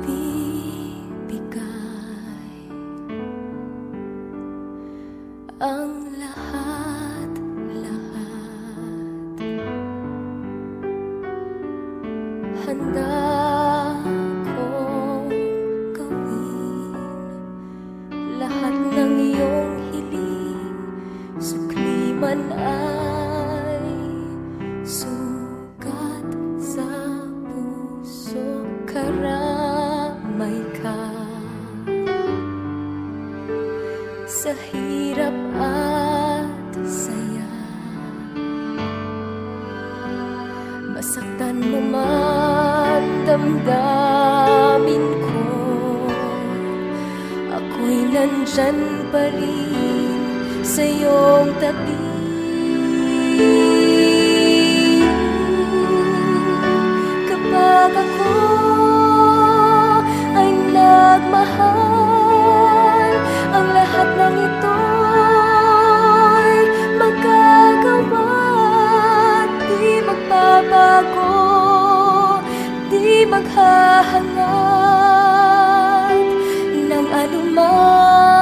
ibibigay ang lahat, lahat. Handa kong gawin lahat ng iyong hiling, sukliman ay sa hirap at saya. Masaktan mo man damdamin ko. Ako'y nandyan pa rin sa iyong tabi maghahangad Ng anumang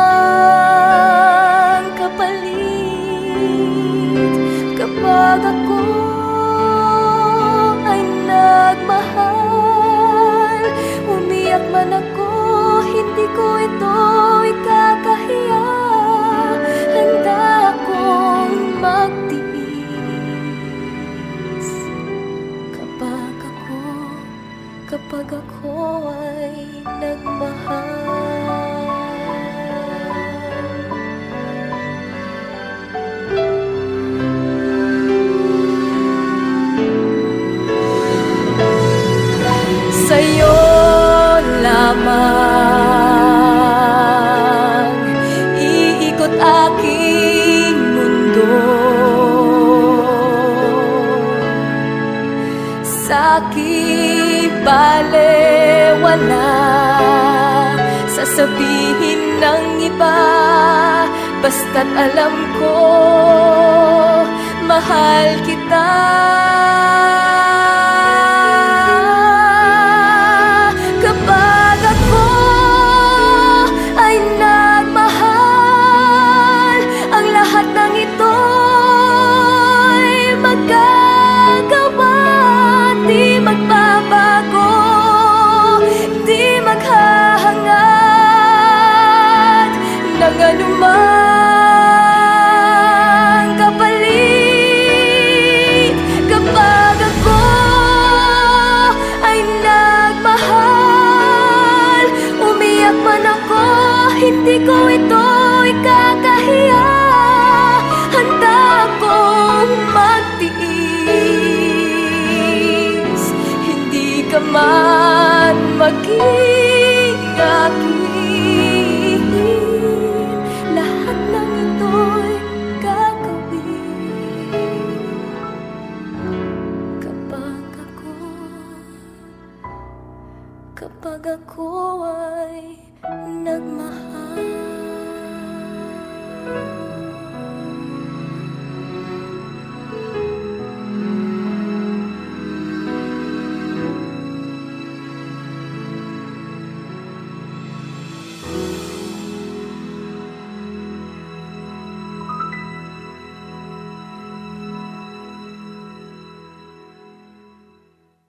ako ay nagmahal. Sa'yo lamang Iikot aking mundo. Sa'ki balewala Sasabihin ng iba Basta't alam ko Mahal kita Di ko ito ikakahiya Handa akong magtiis. Hindi ka man mag-iakit kapag ako ay nagmahal